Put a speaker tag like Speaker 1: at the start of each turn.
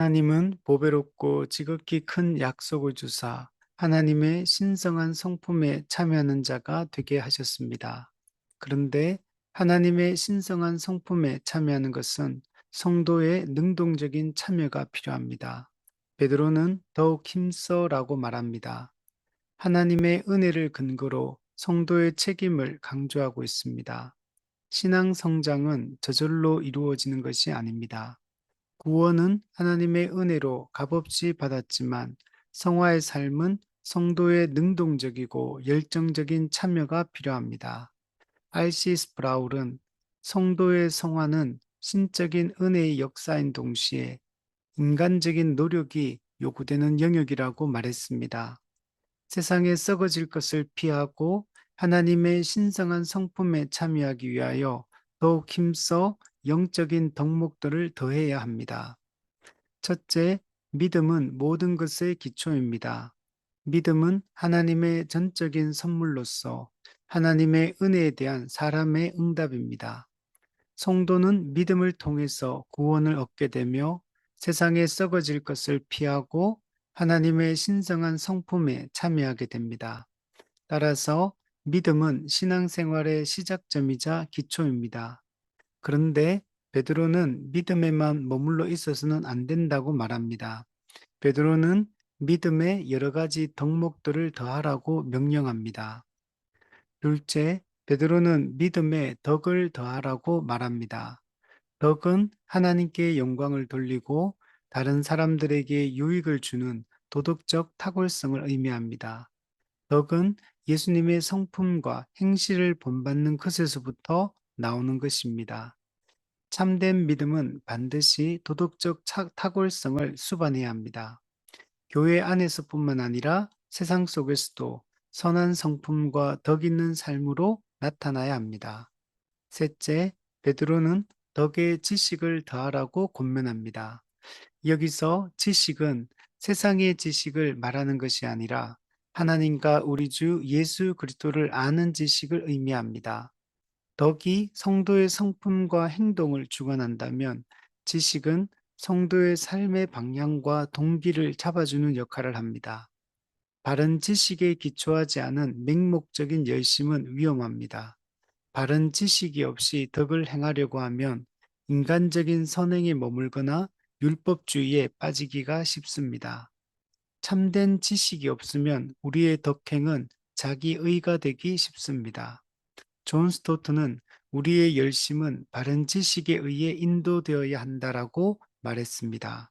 Speaker 1: 하나님은 보배롭고 지극히 큰 약속을 주사 하나님의 신성한 성품에 참여하는 자가 되게 하셨습니다. 그런데 하나님의 신성한 성품에 참여하는 것은 성도의 능동적인 참여가 필요합니다. 베드로는 더욱 힘써라고 말합니다. 하나님의 은혜를 근거로 성도의 책임을 강조하고 있습니다. 신앙 성장은 저절로 이루어지는 것이 아닙니다. 구원은 하나님의 은혜로 값없이 받았지만 성화의 삶은 성도의 능동적이고 열정적인 참여가 필요합니다. R.C. 스프라울은 성도의 성화는 신적인 은혜의 역사인 동시에 인간적인 노력이 요구되는 영역이라고 말했습니다. 세상에 썩어질 것을 피하고 하나님의 신성한 성품에 참여하기 위하여 더욱 힘써 영적인 덕목들을 더해야 합니다. 첫째, 믿음은 모든 것의 기초입니다. 믿음은 하나님의 전적인 선물로서 하나님의 은혜에 대한 사람의 응답입니다. 성도는 믿음을 통해서 구원을 얻게 되며 세상에 썩어질 것을 피하고 하나님의 신성한 성품에 참여하게 됩니다. 따라서 믿음은 신앙생활의 시작점이자 기초입니다. 그런데 베드로는 믿음에만 머물러 있어서는 안 된다고 말합니다. 베드로는 믿음에 여러 가지 덕목들을 더하라고 명령합니다. 둘째, 베드로는 믿음에 덕을 더하라고 말합니다. 덕은 하나님께 영광을 돌리고 다른 사람들에게 유익을 주는 도덕적 탁월성을 의미합니다. 덕은 예수님의 성품과 행실을 본받는 것에서부터 나오는 것입니다. 참된 믿음은 반드시 도덕적 탁월성을 수반해야 합니다. 교회 안에서뿐만 아니라 세상 속에서도 선한 성품과 덕 있는 삶으로 나타나야 합니다. 셋째, 베드로는 덕의 지식을 더하라고 권면합니다. 여기서 지식은 세상의 지식을 말하는 것이 아니라 하나님과 우리 주 예수 그리스도를 아는 지식을 의미합니다. 덕이 성도의 성품과 행동을 주관한다면 지식은 성도의 삶의 방향과 동기를 잡아주는 역할을 합니다. 바른 지식에 기초하지 않은 맹목적인 열심은 위험합니다. 바른 지식이 없이 덕을 행하려고 하면 인간적인 선행에 머물거나 율법주의에 빠지기가 쉽습니다. 참된 지식이 없으면 우리의 덕행은 자기 의가 되기 쉽습니다. 존 스토트는 우리의 열심은 바른 지식에 의해 인도되어야 한다라고 말했습니다.